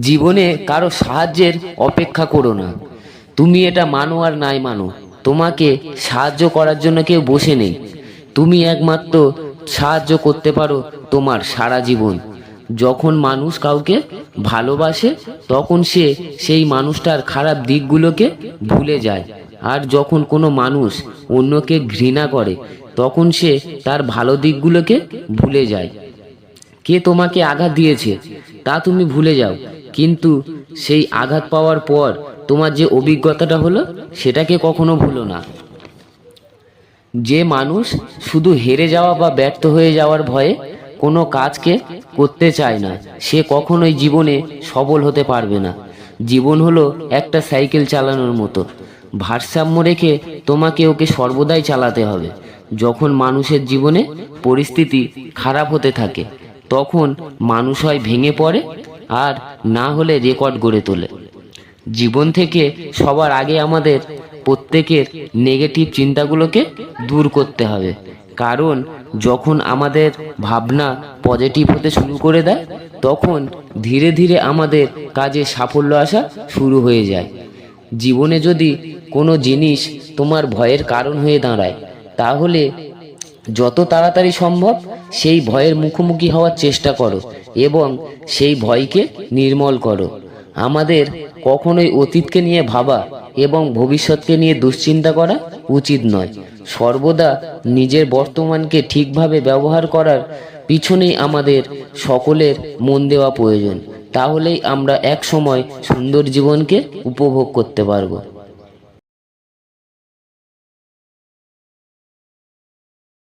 জীবনে কারও সাহায্যের অপেক্ষা করো না। তুমি এটা মানো আর নাই মানো। তোমাকে সাহায্য করার জন্য কেউ বসে নেই। তুমি একমাত্র সাহায্য করতে পারো তোমার সারা জীবন। যখন মানুষ কাউকে ভালোবাসে, তখন সে সেই মানুষটার খারাপ দিকগুলোকে ভুলে যায়। আর যখন কোনো মানুষ অন্যকে ঘৃণা করে, তখন সে তার ভালো দিকগুলোকে ভুলে যায়। কে তোমাকে আঘাত দিয়েছে, তা তুমি ভুলে যাও। কিন্তু সেই আঘাত পাওয়ার পর তোমার যে অভিজ্ঞতাটা হলো, সেটাকে কখনো ভুলো না। যে মানুষ শুধু হেরে যাওয়া বা ব্যর্থ হয়ে যাওয়ার ভয়ে কোনো কাজকে করতে চায় না, সে কখনোই জীবনে সবল হতে পারবে না। জীবন হলো একটা সাইকেল চালানোর মতো। ভারসাম্য রেখে তোমাকে ওকে সর্বদাই চালাতে হবে। যখন মানুষের জীবনে পরিস্থিতি খারাপ হতে থাকে, তখন মানুষ হয় ভেঙে পড়ে আর না হলে রেকর্ড গড়ে তোলে। জীবন থেকে সবার আগে আমাদের প্রত্যেকের নেগেটিভ চিন্তাগুলোকে দূর করতে হবে। কারণ যখন আমাদের ভাবনা পজিটিভ হতে শুরু করে দেয়, তখন ধীরে ধীরে আমাদের কাজে সাফল্য আসা শুরু হয়ে যায়। জীবনে যদি কোনো জিনিস তোমার ভয়ের কারণ হয়ে দাঁড়ায়, তাহলে যত তাড়াতাড়ি সম্ভব সেই ভয়ের মুখোমুখি হওয়ার চেষ্টা করো এবং সেই ভয়কে নির্মল করো। আমাদের কখনোই অতীতকে নিয়ে ভাবা এবং ভবিষ্যৎকে নিয়ে দুশ্চিন্তা করা উচিত নয়। সর্বদা নিজের বর্তমানকে ঠিকভাবে ব্যবহার করার পিছনেই আমাদের সকলের মন দেওয়া প্রয়োজন। তাহলেই আমরা এক সময় সুন্দর জীবনকে উপভোগ করতে পারব।